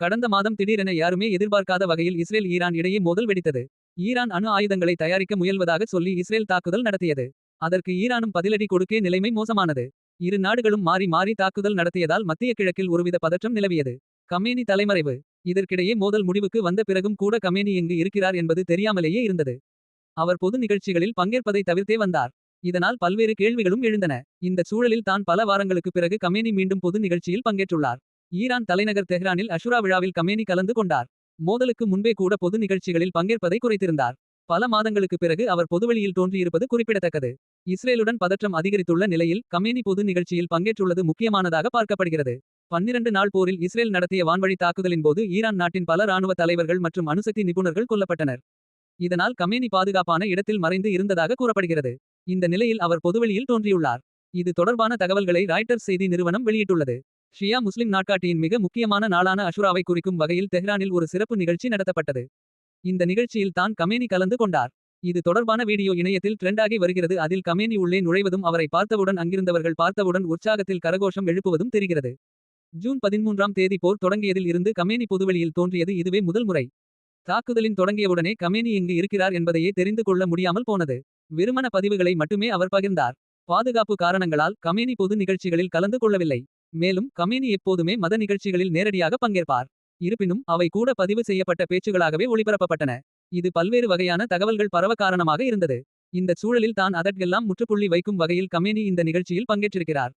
கடந்த மாதம் திடீரென யாருமே எதிர்பார்க்காத வகையில் இஸ்ரேல் ஈரான் இடையே மோதல் வெடித்தது. ஈரான் அணு ஆயுதங்களை தயாரிக்க முயல்வதாக சொல்லி இஸ்ரேல் தாக்குதல் நடத்தியது. அதற்கு ஈரானும் பதிலடி கொடுக்கே நிலைமை மோசமானது. இரு நாடுகளும் மாறி மாறி தாக்குதல் நடத்தியதால் மத்திய கிழக்கில் ஒருவித பதற்றம் நிலவியது. கமேனி தலைமறைவு. இதற்கிடையே மோதல் முடிவுக்கு வந்த பிறகும் கூட கமேனி எங்கு இருக்கிறார் என்பது தெரியாமலேயே இருந்தது. அவர் பொது நிகழ்ச்சிகளில் பங்கேற்பதை தவிர்த்தே வந்தார். இதனால் பல்வேறு கேள்விகளும் எழுந்தன. இந்த சூழலில் தான் பல வாரங்களுக்கு பிறகு கமேனி மீண்டும் பொது நிகழ்ச்சியில் பங்கேற்றுள்ளார். ஈரான் தலைநகர் தெஹ்ரானில் அஷுரா விழாவில் கமேனி கலந்து கொண்டார். மோதலுக்கு முன்பே கூட பொது நிகழ்ச்சிகளில் பங்கேற்பதை குறைத்திருந்தார். பல மாதங்களுக்கு பிறகு அவர் பொதுவெளியில் தோன்றியிருப்பது குறிப்பிடத்தக்கது. இஸ்ரேலுடன் பதற்றம் அதிகரித்துள்ள நிலையில் கமேனி பொது நிகழ்ச்சியில் பங்கேற்றுள்ளது முக்கியமானதாக பார்க்கப்படுகிறது. பன்னிரண்டு நாள் போரில் இஸ்ரேல் நடத்திய வான்வழி தாக்குதலின் போது ஈரான் நாட்டின் பல ராணுவ தலைவர்கள் மற்றும் அணுசக்தி நிபுணர்கள் கொல்லப்பட்டனர். இதனால் கமேனி பாதுகாப்பான இடத்தில் மறைந்து இருந்ததாக கூறப்படுகிறது. இந்த நிலையில் அவர் பொதுவெளியில் தோன்றியுள்ளார். இது தொடர்பான தகவல்களை ராய்டர்ஸ் செய்தி நிறுவனம் வெளியிட்டுள்ளது. ஷியா முஸ்லிம் நாட்காட்டியின் மிக முக்கியமான நாளான அஷுராவை குறிக்கும் வகையில் தெஹ்ரானில் ஒரு சிறப்பு நிகழ்ச்சி நடத்தப்பட்டது. இந்த நிகழ்ச்சியில் தான் கமேனி கலந்து கொண்டார். இது தொடர்பான வீடியோ இணையத்தில் ட்ரெண்டாகி வருகிறது. அதில் கமேனி உள்ளே நுழைவதும் அவரை பார்த்தவுடன் அங்கிருந்தவர்கள் பார்த்தவுடன் உற்சாகத்தில் கரகோஷம் எழுப்புவதும் தெரிகிறது. ஜூன் பதிமூன்றாம் தேதி போர் தொடங்கியதில் இருந்து கமேனி பொதுவெளியில் தோன்றியது இதுவே முதல் முறை. தாக்குதலின் தொடங்கியவுடனே கமேனி இங்கு இருக்கிறார் என்பதையே தெரிந்து கொள்ள முடியாமல் போனது. விருமன பதிவுகளை மட்டுமே அவர் பகிர்ந்தார். பாதுகாப்பு காரணங்களால் கமேனி பொது நிகழ்ச்சிகளில் கலந்து கொள்ளவில்லை. மேலும் கமேனி எப்போதுமே மத நிகழ்ச்சிகளில் நேரடியாக பங்கேற்பார். இருப்பினும் அவை கூட பதிவு செய்யப்பட்ட பேச்சுகளாகவே ஒளிபரப்பப்பட்டன. இது பல்வேறு வகையான தகவல்கள் பரவ காரணமாக இருந்தது. இந்த சூழலில் தான் அதற்கெல்லாம் முற்றுப்புள்ளி வைக்கும் வகையில் கமேனி இந்த நிகழ்ச்சியில் பங்கேற்றிருக்கிறார்.